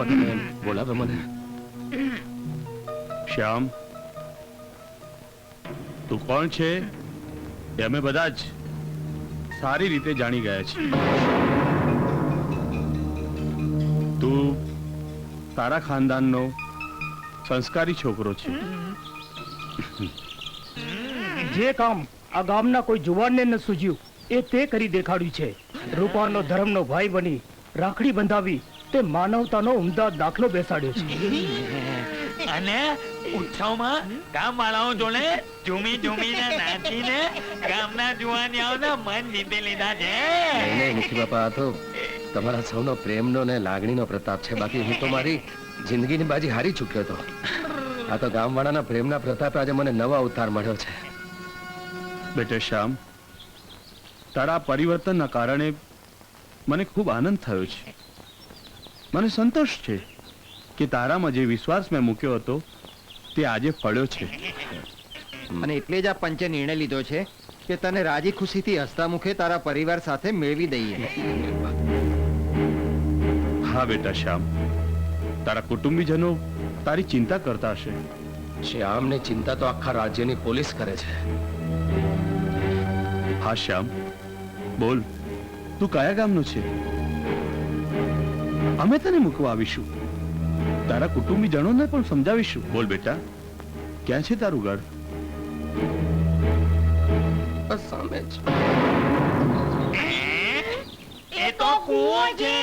પગે બોલાવે મને. શ્યામ તું કોણ છે? એ અમે બધા જ સારી રીતે જાણી ગયા છીએ. તું તારા ખાનદાનનો સંસ્કારી છોકરો છે. જે કામ આ ગામના કોઈ જુવાનને ન સૂજ્યું એ તે કરી દેખાડ્યું છે. રૂપાળનો ધર્મનો ભાઈ બની રાખડી બંધાવી તે માનવતાનો ઉમદા દાખલો બેસાડ્યો છે. અને ઉત્સવમાં ગામ વાળાઓ જોડે ઝૂમી ઝૂમીને નાચીને ગામના જુવાનિયાઓના મન જીતી લીધા છે. નહીં મુખી બાપા આ તો તમારા સૌનો પ્રેમનો ને લાગણીનો પ્રતાપ છે. બાકી હું તો મારી જિંદગીની બાજી હારી ચૂક્યો હતો. આ તો ગામવાળાના પ્રેમના પ્રતાપે આજે મને નવા ઉતાર મળ્યો છે. બેટે શ્યામ તારા પરિવર્તનના કારણે મને ખૂબ આનંદ થયો છે. મને સંતોષ છે કે તારામાં જે વિશ્વાસ મેં મૂક્યો હતો તે આજે ફળ્યો છે. અને એટલે જ આ પંચે નિર્ણય લીધો છે કે તને રાજી ખુશીથી હસતા મુખે તારા પરિવાર સાથે મેળવી દઈએ. હા બેટા શ્યામ. તારા કુટુંબીજનો તારી ચિંતા કરતા હશે. શ્યામની ચિંતા તો આખા રાજ્યની પોલીસ કરે છે. હા શ્યામ. બોલ. તું કયા ગામનો છે? અમે તને મૂકવા આવીશું. તારા કુટુંબીજનોને પણ સમજાવીશું. બોલ બેટા. ક્યાં છે તારું ઘર? સામે જ. એ તો કૂવો છે.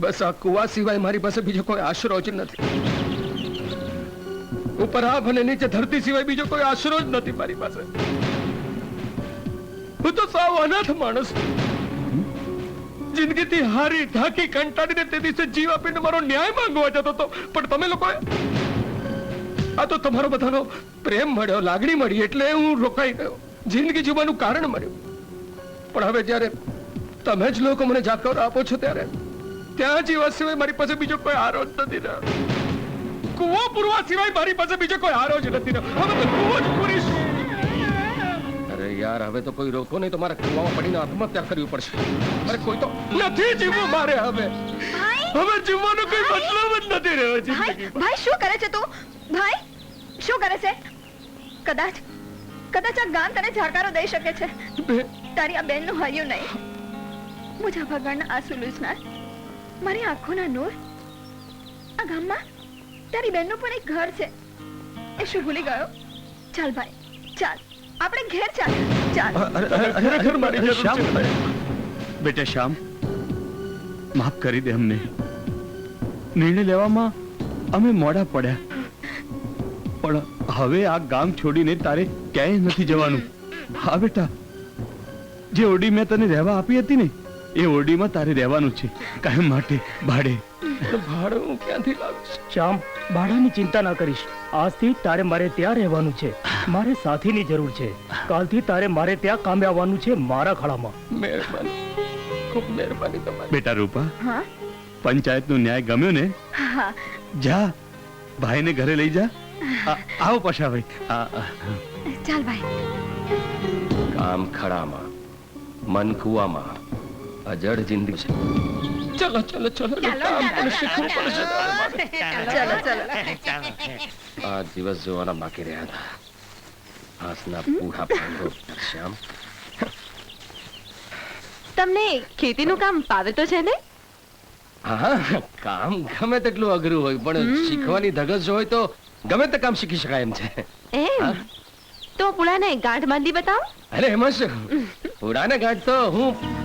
બસ આ કુવા સિવાય મારી પાસે બીજો કોઈ આશરો જ નથી. ઉપર આભ અને નીચે ધરતી સિવાય બીજો કોઈ આશરો જ નથી મારી પાસે. હું તો સાવ અનાથ માણસ છું. જિંદગીથી હારી ઢાકી કંટાળીને તે દિવસે જીવ આપીને મારો ન્યાય માંગવા જતો હતો. પણ તમે લોકોએ આ તો તમારો બધાનો પ્રેમ મળ્યો, લાગણી મળી, એટલે હું રોકાઈ ગયો. જિંદગી જીવવાનું કારણ મળ્યું. પણ હવે જ્યારે તમે જ લોકો મને જાકર આપો છો ત્યારે ત્યાં જીવા સિવાય મારી પાસે બીજો કોઈ આરો જ નથી રહ્યો. કુવો પૂરવા સિવાય મારી પાસે બીજો કોઈ આરો જ નથી હવે તો કુવો જ પૂરીશ. અરે યાર હવે તો કોઈ રોકો નહીં તો મારે કુવામાં પડીને આત્મહત્યા કરવી પડશે. અરે કોઈ તો નથી જીવવું મારે હવે. હવે જીવવાનો કોઈ મતલબ જ નથી રહ્યો ભાઈ ભાઈ શું કરે છે તું? ભાઈ શું કરે છે? કદાચ કદાચ આ ગામ તને જાકારો દઈ શકે છે. તારી આ બેનનું હર્યું નહીં. મુજા ભગવાનના આંસુ લૂછનાર મારી આંખોના નૂર. આ ગામમાં તારી બેનનું પણ એક ઘર છે. એ શું ભૂલી ગયો? ચાલ ભાઈ ચાલ. આપણે ઘેર ચાલ ચાલ ખરેખર મારી જરૂર છે બેટા શ્યામ માફ કરી દે અમને નિર્ણય લેવામાં અમે મોડા પડ્યા પણ હવે આ ગામ છોડીને તારે ક્યાંય નથી જવાનું હા બેટા જે ઓરડી મેં તને રહેવા આપી હતી ને એ ઓરડીમાં તારે રહેવાનું છે કાયમ માટે ભાડે ભાડું હું ક્યાંથી લાવીશ? શ્યામ ભાડાની ચિંતા ના કરીશ. આજથી તારે મારે ત્યાં રહેવાનું છે. મારે સાથીની જરૂર છે. કાલથી તારે મારે ત્યાં કામે આવવાનું છે મારા ખાડામાં. મહેરબાની. ખૂબ મહેરબાની તમારી. બેટા રૂપા હા? પંચાયતનો ન્યાય ગમ્યો ને? હા. જા ભાઈને ઘરે લઈ જા. આવો પાછા આ. ચાલ ભાઈ. કામ ખડામાં મન કુવામાં અજડ જિંદગી છે. ચલો ચલો ચલો આ દિવસ જોવાના બાકી રહ્યા હતા હાસના પૂરા પાંડો શ્યામ તમને ખેતીનું કામ પાવે તો છે ને હા કામ ગમે તેટલું અઘરું હોય પણ શીખવાની ધગસ જો હોય તો ગમે તે કામ શીખી શકાય એમ છે એમ તો પુળાને ગાંઠ બાંધી બતાવો અરે એમાં શું ઉડાને ગાંઠ તો હું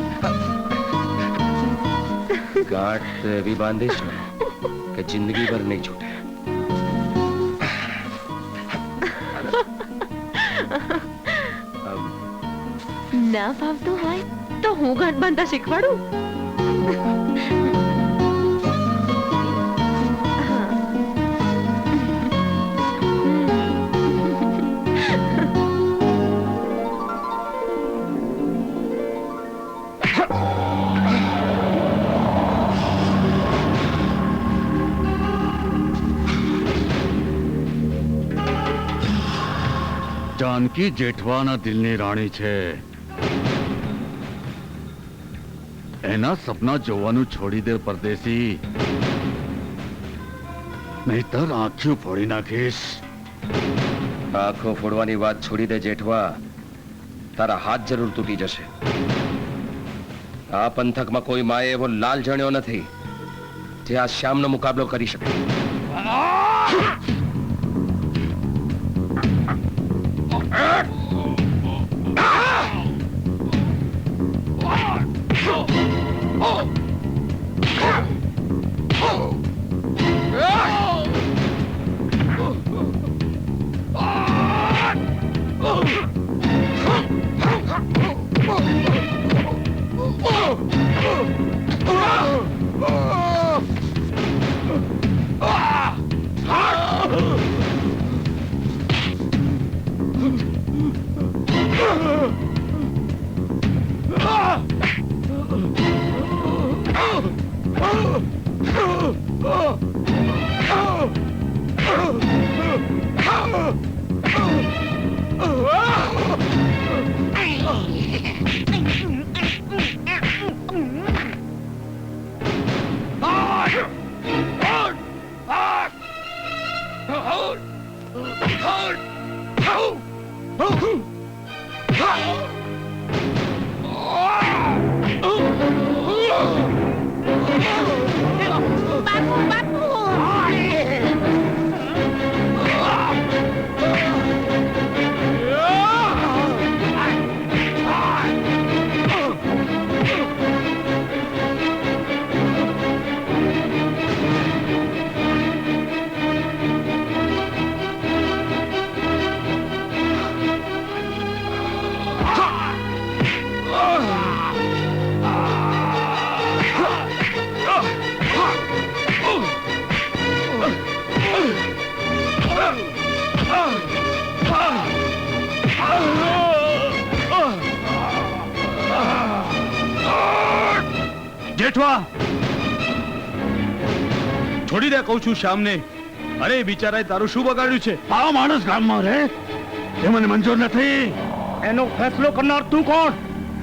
ગાંઠ એવી બાંધીશ ને કે જિંદગી ભર નહીં છૂટે ના ફાવતું હોય તો હું ગાંઠ બાંધતા શીખવાડું જાનકી જેઠવાના દિલની રાણી છે એના સપના જોવાનું છોડી દે પરદેશી નહીતર આંખ્યું ફોડી નાખીશ આંખો ફોડવાની વાત છોડી દે જેઠવા તારા હાથ જરૂર તૂટી જશે આ પંથકમાં કોઈ માએ એવો લાલ જણ્યો નથી જે આ શ્યામનો મુકાબલો કરી શકે જેઠવા છોડી દે કહું છું શ્યામને અરે બિચારાએ તારું શું બગાડ્યું છે? આ માણસ ગામમાં રહે? એ મને મંજૂર નથી. એનો ફેસલો કરનાર તું કોણ?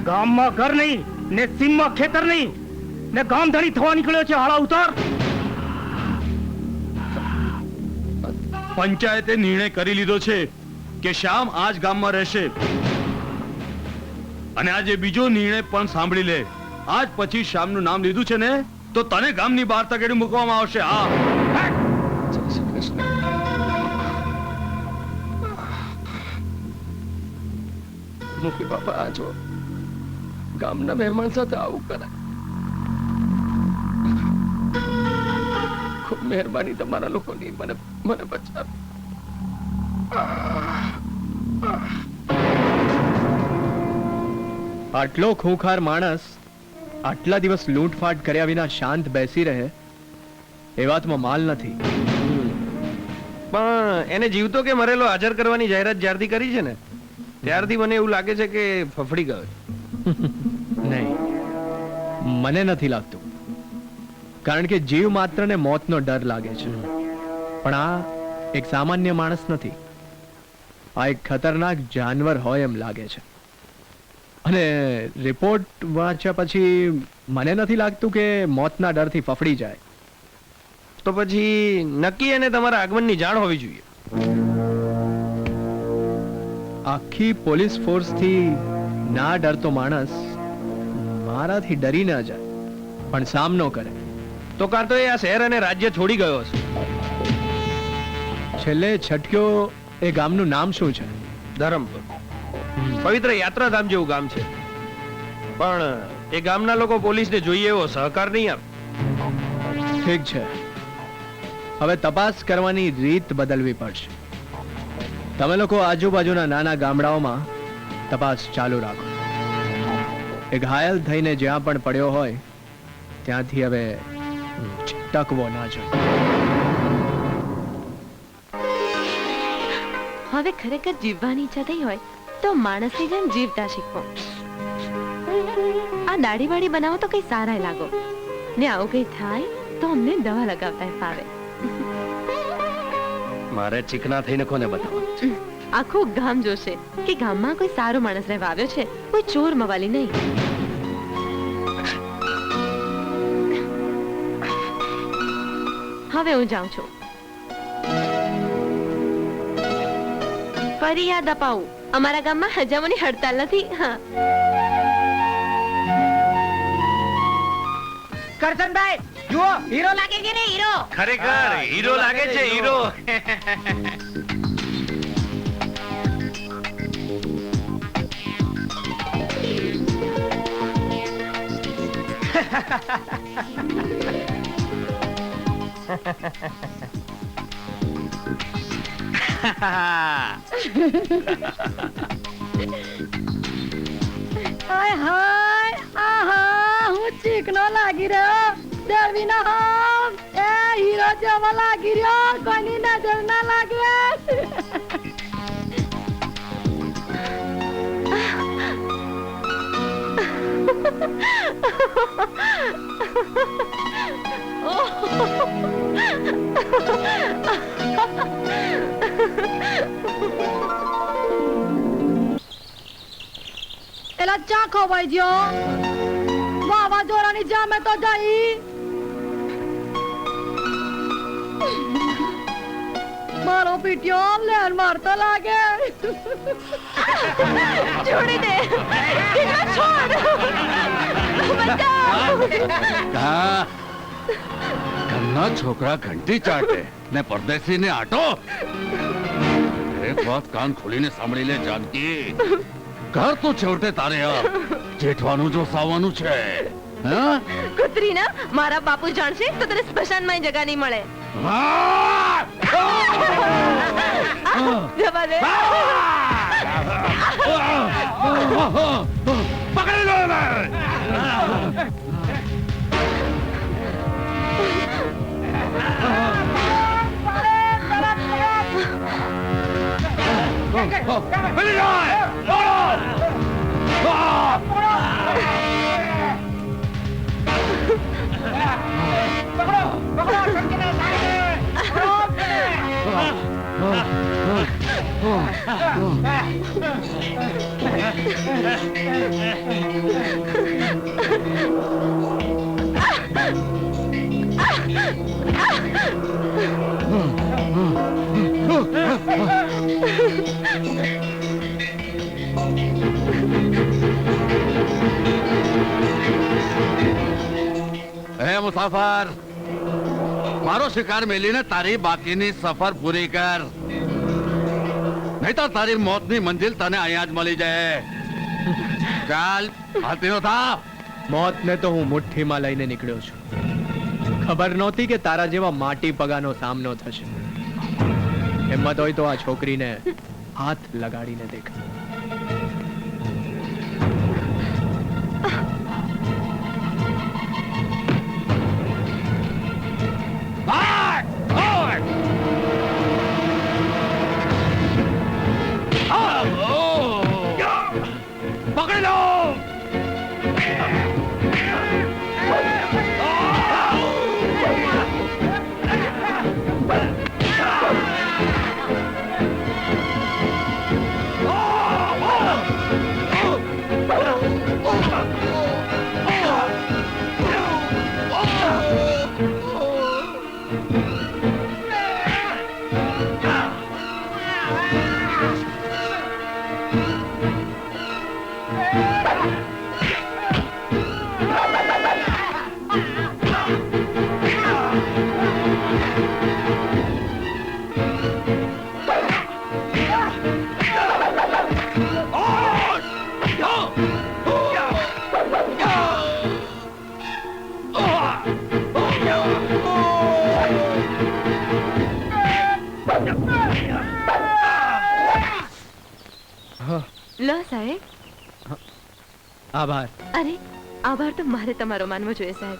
ગામમાં ઘર નહીં ને સીમમાં ખેતર નહીં ને ગામધણી થવા નીકળ્યો છે હાળા ઉતાર. પંચાયતે નિર્ણય કરી લીધો છે કે શ્યામ આજ ગામમાં રહેશે. અને આજે બીજો નિર્ણય પણ સાંભળી લે. આજ પછી શ્યામનું નામ લીધું છે ને? તો તને ગામની બહાર તકેડી મૂકવામાં આવશે હા. મુખી બાપા આ જો. ગામના મહેમાન સાથે આવું કરે. ખૂબ મહેરબાની તમારા લોકોની મને મને બચાવી. આટલો ખૂંખાર માણસ આટલા દિવસ લૂંટફાટ કર્યા વિના શાંત બેસી રહે એ વાતમાં માલ નથી. પણ એને જીવતો કે મરેલો હાજર કરવાની જાહેરાત જ્યારથી કરી છે ને ત્યારથી મને એવું લાગે છે કે ફફડી ગયો નહીં મને નથી લાગતું. કારણ કે જીવ માત્રને મોતનો ડર લાગે છે. પણ આ એક સામાન્ય માણસ નથી. આ એક ખતરનાક જાનવર હોય એમ લાગે છે. અને રિપોર્ટ વાંચ્યા પછી મને નથી લાગતું કે મોતના ડરથી ફફડી જાય. તો પછી નક્કી એને તમારા આગમનની જાણ હોવી જોઈએ. આખી પોલીસ ફોર્સથી ના ડરતો માણસ મારાથી ડરી ન જાય પણ સામનો કરે. તો કાં તો એ આ શહેર અને રાજ્ય છોડી ગયો હશે. છેલ્લે છટક્યો એ ગામનું નામ શું છે? ધરમપુર. પવિત્ર યાત્રાધામ જેવું ગામ છે. પણ એ ગામના લોકો પોલીસને જોઈએ એવો સહકાર નહીં આપે. ઠીક છે. હવે તપાસ કરવાની રીત બદલવી પડશે. તમે લોકો આજુબાજુના નાના ગામડાઓમાં તપાસ ચાલુ રાખો. એ ઘાયલ થઈને જ્યાં પણ પડ્યો હોય ત્યાંથી હવે ટકવો ના જોઈએ. હવે ખરેખર જીવવાની ઈચ્છા થઈ હોય તો માણસની જેમ જીવતા શીખો. આ દાઢી બનાવો તો કઈ સારા લાગો. ને આવું કઈ થાય તો અમને દવા લગાવતા ફાવે. મારે ચીકણા થઈને કોને બતાવવાનું આખું ગામ જોશે કે ગામમાં કોઈ સારો માણસ રહેવા આવ્યો છે કોઈ ચોર મવાલી નહીં. હવે હું જાઉં છું. ફરી યાદ અપાવું. અમારા ગામમાં હજામોની હડતાલ નથી હા. કરશનભાઈ જુઓ હીરો લાગે કે નહીં હીરો? ખરેખર હીરો લાગે છે હીરો. હાય હાય આહા હું ચીકનો લાગી રહ્યો. દેવી ના હોમ. એ હીરો જેવો લાગી રહ્યો. કોની નજર ના લાગે. એલા ચા ખવાઈ ગયો? વાવાઝોડાની જામે તો જઈ. મારો પીટ્યો લેર મારતો લાગે. છોડી દે. છોડ. બચાવ. હા છોકરા ઘંટી ચાટે ને પરદેશી ને આટો એક વાત કાન ખોલીને સાંભળી લે જાનકી ઘર તો છેવટે તારે જેઠવાનું જો સાવાનું છે કુતરી ના મારા બાપુ જાણશે તો તને સ્મશાનમાં જગા નહીં મળે જવા દે પકડી લો પેલી જાય! હે મુસાફર, મારો શિકાર મેલીને તારી બાકીની સફર પૂરી કર. નહીં તો તારી મોતની મંજિલ તને અહીંયા જ મળી જાય. ચાલ, હાથીનો થા મોતને તો હું મુઠ્ઠીમાં લઈને નીકળ્યો છું. ખબર નહોતી કે તારા જેવા માટી પગાનો સામનો થશે. હિંમત હોય તો આ છોકરીને હાથ લગાડીને દેખ. આભાર. અરે આભાર તો મારે તમારો માનવો જોઈએ સાહેબ.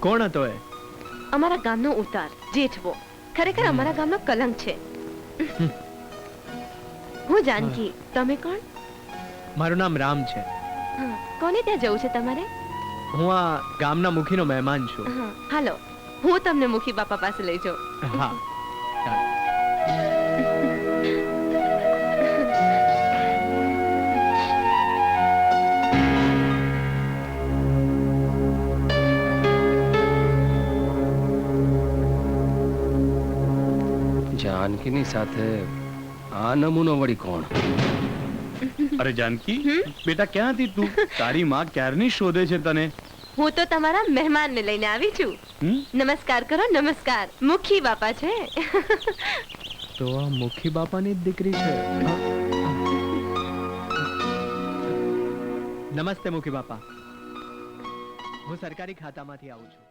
કોણ હતો એ? અમારા ગામનો ઉતાર જેઠવો. ખરેખર અમારા ગામનો કલંક છે. હું જાનકી તમે કોણ? મારું નામ રામ છે. કોને ત્યાં જવું છે તમારે? હું આ ગામના મુખીનો મહેમાન છું. હાલો હું તમને મુખી બાપા પાસે લઈ જાઉં. હા. ચાલો. જાનકીની સાથે આ નમૂનો વળી કોણ અરે જાનકી બેટા ક્યાં હતી તું તારી માં ક્યારની શોધે છે તને હું તો તમારા મહેમાનને લઈને આવી છું નમસ્કાર કરો નમસ્કાર મુખી બાપા છે તો આ મુખી બાપાની જ દીકરી છે નમસ્તે મુખી બાપા હું સરકારી ખાતામાંથી આવું છું